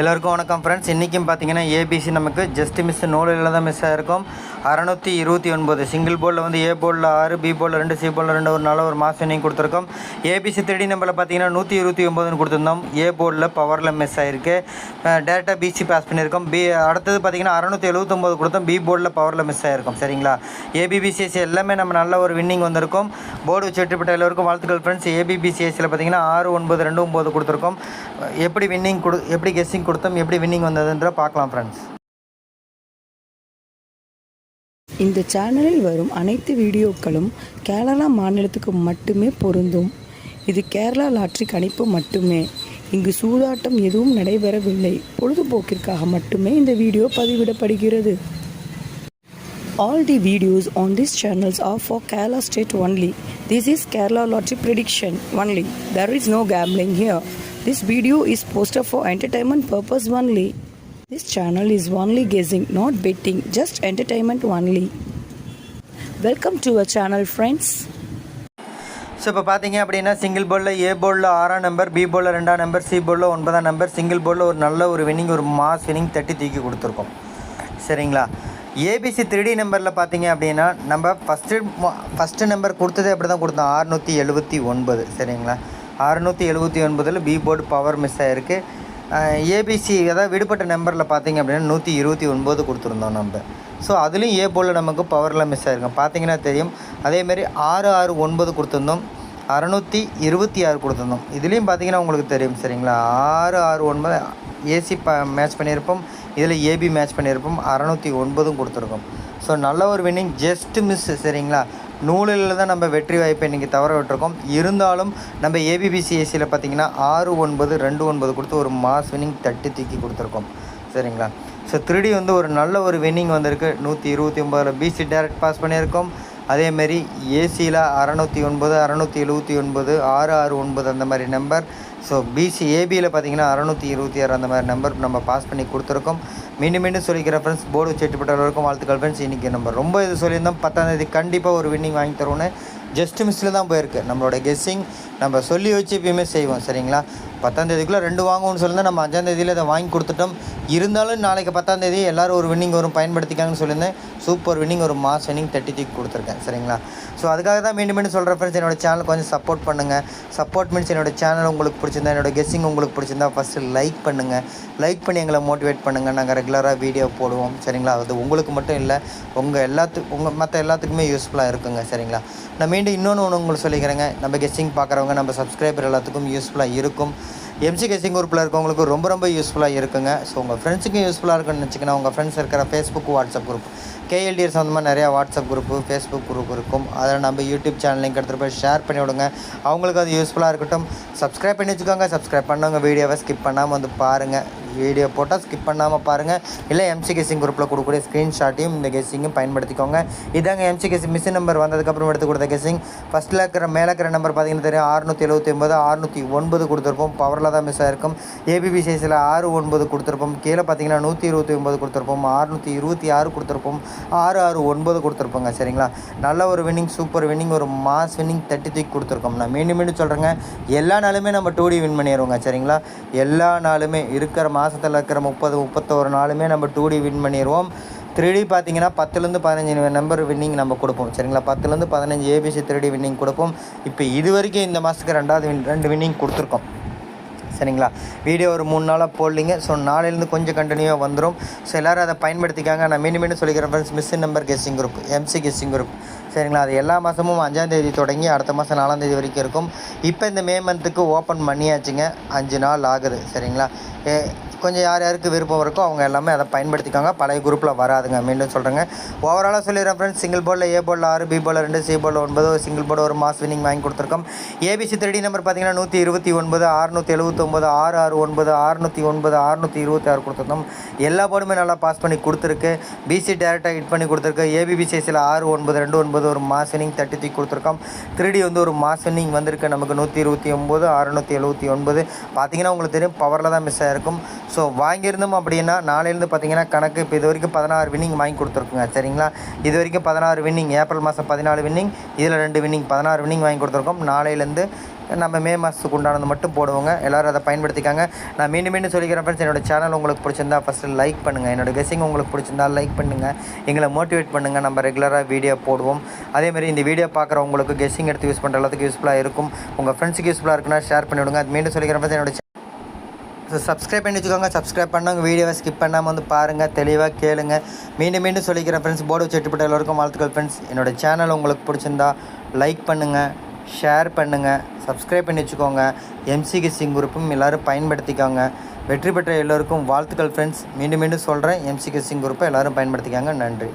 எல்லாருக்கும் வணக்கம் ஃப்ரெண்ட்ஸ் இன்றைக்கும் பார்த்தீங்கன்னா ஏபிசி நமக்கு ஜஸ்ட் மிஸ் நூலில் தான் மிஸ் ஆகிருக்கும் அறநூற்றி இருபத்தி ஒன்பது சிங்கிள் போர்டில் வந்து ஏ போர்டில் ஆறு பி போர்டில் ரெண்டு சி போர்டில் ரெண்டு ஒரு நாள் ஒரு மாதம் வினிங் கொடுத்துருக்கோம். ஏபிசி த்ரீ நம்பரில் பார்த்தீங்கன்னா நூற்றி இருபத்தி ஒம்பதுன்னு கொடுத்துருந்தோம். ஏ போர்டில் பவரில் மிஸ் ஆகிருக்கு டேரெக்டாக பிசி பாஸ் பண்ணியிருக்கோம். பி அடுத்தது பார்த்தீங்கன்னா அறநூற்றி எழுபத்தொம்போது கொடுத்தோம். பி போர்டில் பவரில் மிஸ் ஆகிருக்கும் சரிங்களா? ஏபிபிசிஎஸ்சி எல்லாமே நம்ம நல்ல ஒரு வின்னிங் வந்திருக்கும். போர்டு வச்சு வெற்றிப்பட்ட எல்லோருக்கும் வாழ்த்துக்கள் ஃப்ரெண்ட்ஸ் ஏபிபிசிஎஸ்சில் பார்த்தீங்கன்னா ஆறு ஒன்பது ரெண்டு ஒம்பது கொடுத்துருக்கோம். எப்படி வின்னிங் கொடு எப்படி கெஸ்ஸிங் கொடுத்தோம் எப்படி வின்னிங் வந்ததுன்ற பார்க்கலாம் ஃப்ரெண்ட்ஸ் இந்த சேனலில் வரும் அனைத்து வீடியோக்களும் கேரளா மாநிலத்துக்கு மட்டுமே பொருந்தும் இது கேரளா லாட்ரி கணிப்பு மட்டுமே இங்கு சூதாட்டம் எதுவும் நடைபெறவில்லை பொழுதுபோக்கிற்காக மட்டுமே இந்த வீடியோ பதிவிடப்படுகிறது All the videos on these channels are for Kerala state only. This is Kerala lottery prediction only. There is no gambling here. This video is posted for entertainment purpose only. This channel is only guessing, not betting, just entertainment only. Welcome to our channel, friends. So இப்போ பார்த்தீங்க அப்படின்னா single போர்டில் ஏ போலில் ஆறாம் number B போலில் ரெண்டாம் number C போலில் ஒன்பதாம் நம்பர் சிங்கிள் போலில் ஒரு நல்ல ஒரு வின்னிங் ஒரு மாஸ் வின்னிங் தட்டி தூக்கி கொடுத்துருக்கோம் சரிங்களா ஏபிசி த்ரீ நம்பரில் பார்த்தீங்க அப்படின்னா நம்ம ஃபஸ்ட்டு ஃபஸ்ட்டு நம்பர் கொடுத்ததே அப்படி தான் கொடுத்தோம் அறுநூற்றி எழுபத்தி ஒன்பது சரிங்களா அறுநூற்றி எழுபத்தி ஒன்பதில் பி போர்டு பவர் மிஸ் ஆகிருக்கு ஏபிசி அதாவது விடுபட்ட நம்பரில் பார்த்தீங்க அப்படின்னா நூற்றி இருபத்தி ஒன்பது கொடுத்துருந்தோம் நம்ம. ஸோ அதுலேயும் ஏ போல் நமக்கு பவரில் மிஸ் ஆகிருக்கும் பார்த்தீங்கன்னா தெரியும். அதேமாரி ஆறு ஆறு ஒன்பது கொடுத்துருந்தோம். அறநூற்றி இருபத்தி ஆறு கொடுத்துருந்தோம். இதுலேயும் பார்த்தீங்கன்னா உங்களுக்கு தெரியும் சரிங்களா? ஆறு ஆறு ஒன்பது ஏசி ப மேட்ச் பண்ணியிருப்போம். இதில் ஏபி மேட்ச் பண்ணியிருப்போம். அறநூற்றி ஒன்பதும் கொடுத்துருக்கோம். ஸோ நல்ல ஒரு வின்னிங் ஜஸ்ட் மிஸ் சரிங்களா? நூலில் தான் நம்ம வெற்றி வாய்ப்பை இன்றைக்கி தவற விட்டுருக்கோம். இருந்தாலும் நம்ம ஏபிபிசிஎஸ்சியில் பார்த்தீங்கன்னா ஆறு ஒன்பது ரெண்டு ஒன்பது கொடுத்து ஒரு மாஸ் வின்னிங் தட்டி தூக்கி கொடுத்துருக்கோம். சரிங்களா? ஸோ த்ரீடி வந்து ஒரு நல்ல ஒரு வின்னிங் வந்திருக்கு. நூற்றி இருபத்தி ஒம்பதில் பிசி டேரக்ட் பாஸ் பண்ணியிருக்கோம். அதேமாரி ஏசியில் அறநூற்றி ஒன்பது அறநூற்றி எழுபத்தி ஒன்பது ஆறு ஆறு ஒன்பது அந்த மாதிரி நம்பர் ஸோ பிசி ஏபியில் பார்த்தீங்கன்னா அறநூற்றி இருபத்தி ஆறு அந்த மாதிரி நம்பர் நம்ம பாஸ் பண்ணி கொடுத்துருக்கோம். மீண்டும் மீண்டும் சொல்லிக்கிற ஃப்ரெண்ட்ஸ் போர்டு வச்சுட்டுப்பட்டவர்களுக்கும் வாழ்த்துக்கள் ஃப்ரெண்ட்ஸ் இன்றைக்கி நம்ம ரொம்ப இது சொல்லியிருந்தோம். பத்தாந்தேதி கண்டிப்பாக ஒரு வின்னிங் வாங்கி தருவோன்னு ஜஸ்ட் மிஸ்ஸில் தான் போயிருக்கு. நம்மளோட கெஸ்ஸிங் நம்ம சொல்லி வச்சு எப்பயுமே செய்வோம். சரிங்களா? பத்தாந்தேதிக்குள்ளே ரெண்டு வாங்குவோம்னு சொல்லியிருந்தேன் நம்ம அஞ்சாந்தேதியில் அதை வாங்கி கொடுத்துட்டோம். இருந்தாலும் நாளைக்கு பத்தாந்தேதி எல்லோரும் ஒரு வின்னிங் வரும் பயன்படுத்திக்காங்கன்னு சொல்லியிருந்தேன். சூப்பர் வின்னிங் ஒரு மாஸ் வின்னிங் தேர்ட்டி தூக்கி கொடுத்துருக்கேன் சரிங்களா? ஸோ அதுக்காக தான் மீண்டும் மீண்டும் சொல்கிறேன் ஃப்ரெண்ட்ஸ் என்னோட சேனல் கொஞ்சம் சப்போர்ட் பண்ணுங்கள் சப்போர்ட் மீன்ஸ் என்னோட சேனல் உங்களுக்கு பிடிச்சிருந்தா என்னோட கெஸ்ஸிங் உங்களுக்கு பிடிச்சிருந்தா ஃபஸ்ட்டு லைக் பண்ணுங்கள் லைக் பண்ணி எங்களை மோட்டிவேட் பண்ணுங்கள் நாங்கள் ரெகுலராக வீடியோ போடுவோம் சரிங்களா? அது உங்களுக்கு மட்டும் இல்லை உங்கள் எல்லாத்துக்கும் உங்கள் மற்ற எல்லாத்துக்குமே யூஸ்ஃபுல்லாக இருக்குங்க சரிங்களா? நான் மீண்டும் இன்னொன்று ஒன்று உங்களுக்கு சொல்லிக்கிறேங்க. நம்ம கெஸ்ஸிங் பார்க்குறவங்க நம்ம சப்ஸ்கிரைபர் எல்லாத்துக்கும் யூஸ்ஃபுல்லாக இருக்கும். எம்சி கெஸ்ஸிங் குரூப்பில் இருக்கவங்களுக்கு ரொம்ப ரொம்ப யூஸ்ஃபுல்லாக இருக்குங்க. ஸோ உங்கள் ஃப்ரெண்ட்ஸுக்கும் யூஸ்ஃபுல்லாக இருக்குன்னு நினச்சிங்கன்னா உங்கள் ஃப்ரெண்ட்ஸ் இருக்கிற ஃபேஸ்புக் வாட்ஸ்அப் குரூப் கேஎல்டிஆர் சம்மந்தமாக நிறையா வாட்ஸ்அப் குரூப்பு ஃபேஸ்புக் குரூப் இருக்கும். அதில் நம்ம யூடியூப் சேனல் லிங்க் எடுத்துகிட்டு போய் ஷேர் பண்ணி விடுங்க. அவங்களுக்கு அது யூஸ்ஃபுல்லாக இருக்கட்டும். சப்ஸ்கிரைப் பண்ணி வச்சுக்கோங்க. சப்ஸ்கிரைப் பண்ணவங்க வீடியோவை ஸ்கிப் பண்ணாமல் வந்து பாருங்கள் வீடியோ போட்டால் ஸ்கிப் பண்ணாமல் பாருங்கள் இல்லை எம்சி கெஸிங் குரூப்பில் கொடுக்கக்கூடிய ஸ்க்ரீன்ஷாட்டையும் இந்த கெஸிங்கும் பயன்படுத்திக்கோங்க. இதாங்க எம்சி கெஸிங் மிஷின் நம்பர் வந்ததுக்கப்புறம் எடுத்து கொடுத்த கெஸிங் ஃபஸ்ட்டில் இருக்கிற மேலே இருக்கிற நம்பர் பார்த்தீங்கன்னா தெரியும். ஆறுநூற்றி எழுபத்தி ஒன்பது ஆறுநூற்றி ஒன்பது கொடுத்துருப்போம். பவரில் தான் மிஸ் ஆயிருக்கும். ஏபிபி சைஸில் ஆறு ஒன்பது கொடுத்துருப்போம். கீழே பார்த்தீங்கன்னா நூற்றி இருபத்தி ஒன்பது கொடுத்துருப்போம். ஆறுநூற்றி இருபத்தி ஆறு கொடுத்துருப்போம். ஆறு ஆறு ஒன்பது கொடுத்துருப்போங்க. சரிங்களா? நல்ல ஒரு வின்னிங் சூப்பர் வின்னிங் ஒரு மாஸ் வின்னிங் தேர்ட்டி தூக்கி கொடுத்துருக்கோம். நான் மீண்டும் மீண்டும் சொல்கிறேங்க எல்லா நாளுமே நம்ம டூ டி வின் பண்ணிடுவோங்க. சரிங்களா? எல்லா நாளுமே இருக்கிற மாதத்தில் இருக்கிற முப்பது முப்பத்தோரு நாளுமே நம்ம டூ டி வின் பண்ணிடுவோம் த்ரீ டி பார்த்தீங்கன்னா பத்துலேருந்து பதினஞ்சு நம்பர் வின்னிங் நம்ம கொடுப்போம். சரிங்களா? பத்துலேருந்து பதினஞ்சு ஏபிசி த்ரீ டி வின்னிங் கொடுப்போம். இப்போ இது வரைக்கும் இந்த மாதத்துக்கு ரெண்டாவது வின் ரெண்டு வின்னிங் கொடுத்துருக்கோம். சரிங்களா? வீடியோ ஒரு மூணு நாளாக போடலிங்க. ஸோ நாளையிலேருந்து கொஞ்சம் கண்டினியூவாக வந்துடும் ஸோ எல்லோரும் அதை பயன்படுத்திக்காங்க. நான் மீண்டும் மீண்டும் சொல்லிக்கிறேன் friends missing number guessing group MC guessing group சரிங்களா? அது எல்லா மாதமும் அஞ்சாந்தேதி தொடங்கி அடுத்த மாதம் நாலாந்தேதி வரைக்கும் இருக்கும். இப்போ இந்த மே மந்த்துக்கு ஓப்பன் பண்ணியாச்சுங்க. அஞ்சு நாள் ஆகுது. சரிங்களா? ஏ கொஞ்சம் யார் யாருக்கு விருப்பம் இருக்கோ அவங்க எல்லாமே அதை பயன்படுத்திக்காங்க. பழைய குரூப்பில் வராதுங்க. மீண்டும் சொல்கிறேங்க ஓவராலாக சொல்லிடுறேன் ஃப்ரெண்ட்ஸ் சிங்கிள் போர்டில் ஏ போர்டில் ஆறு பி போர்டில் ரெண்டு சி போர்டில் ஒன்பது சிங்கிள் போர்டு ஒரு மாஸ் வின்னிங் வாங்கி கொடுத்துருக்கோம். ஏபிசி த்ரீ நம்பர் பார்த்தீங்கன்னா நூற்றி இருபத்தி ஒன்பது அறுநூற்றி எழுபத்தொம்பது ஆறு ஆறு ஒன்பது அறுநூற்றி ஒன்பது அறுநூற்றி இருபத்தி ஆறு கொடுத்துருந்தோம் எல்லா போர்டுமே நல்லா பாஸ் பண்ணி கொடுத்துருக்கு. பிசி டேரெக்டாக ஹிட் பண்ணி கொடுத்துருக்கு. ஏபிபிசிஎஸ்சியில் ஆறு ஒன்பது ரெண்டு ஒன்பது ஒரு மாஸ் வினிங் தட்டி த்ரீ கொடுத்துருக்கோம். த்ரீ வந்து ஒரு மாஸ் வின்னிங் வந்திருக்கு. நமக்கு நூற்றி இருபத்தி ஒம்பது அறுநூற்றி எழுபத்தி ஒன்பது. பார்த்தீங்கன்னா உங்களுக்கு தெரியும் பவரில் தான் மிஸ் ஆகிருக்கும் ஸோ வாங்கியிருந்தோம் அப்படின்னா நாளையிலேருந்து பார்த்தீங்கன்னா கணக்கு இப்போ இது வரைக்கும் பதினாறு வின்னிங் வாங்கி கொடுத்துருக்குங்க சரிங்களா? இது வரைக்கும் பதினாறு வின்னிங் ஏப்ரல் மாதம் பதினாலு வின்னிங் இதில் ரெண்டு வின்னிங் பதினாறு வின்னிங் வாங்கி கொடுத்துருக்கோம். நாளையிலேருந்து நம்ம மே மாதத்துக்கு உண்டானது மட்டும் போடுவோங்க. எல்லோரும் அதை பயன்படுத்திக்காங்க. நான் மீண்டும் மீண்டும் சொல்லிக்கிறேன் ஃப்ரெண்ட்ஸ் என்னோட சேனல் உங்களுக்கு பிடிச்சிருந்தா ஃபஸ்ட்டு லைக் பண்ணுங்கள் என்னோட கெஸிங் உங்களுக்கு பிடிச்சிருந்தா லைக் பண்ணுங்கள் எங்களை மோட்டிவேட் பண்ணுங்கள் நம்ம ரெகுலராக வீடியோ போடுவோம். அதேமாதிரி இந்த வீடியோ பார்க்குறவங்களுக்கு கெஸிங் எடுத்து யூஸ் பண்ணுற எல்லாத்துக்கும் யூஸ்ஃபுல்லாக இருக்கும். உங்கள் ஃப்ரெண்ட்ஸுக்கு யூஸ்ஃபுல்லாக இருக்குன்னா ஷேர் பண்ணிவிடுங்க. அது மீண்டும் சொல்லிக்கிறேன் ஃப்ரெண்ட்ஸ் என்னோட ஸோ சப்ஸ்கிரைப் பண்ணி வச்சுக்கோங்க. சப்ஸ்கிரைப் பண்ணவங்க வீடியோவை ஸ்கிப் பண்ணாமல் வந்து பாருங்கள் தெளிவாக கேளுங்க. மீண்டும் மீண்டும் சொல்லிக்கிறேன் ஃப்ரெண்ட்ஸ் போர்டு செட்டுப்பட்ட எல்லோருக்கும் வாழ்த்துக்கள் ஃப்ரெண்ட்ஸ் என்னோட சேனல் உங்களுக்கு பிடிச்சிருந்தா லைக் பண்ணுங்கள் ஷேர் பண்ணுங்கள் சப்ஸ்கிரைப் பண்ணி வச்சுக்கோங்க. எம்சி கிசிங் குரூப்பும் எல்லோரும் பயன்படுத்திக்கோங்க. வெற்றி பெற்ற எல்லோருக்கும் வாழ்த்துக்கள் ஃப்ரெண்ட்ஸ் மீண்டும் மீண்டும் சொல்கிறேன் எம்சி கிசிங் குரூப்பை எல்லோரும் பயன்படுத்திக்காங்க. நன்றி.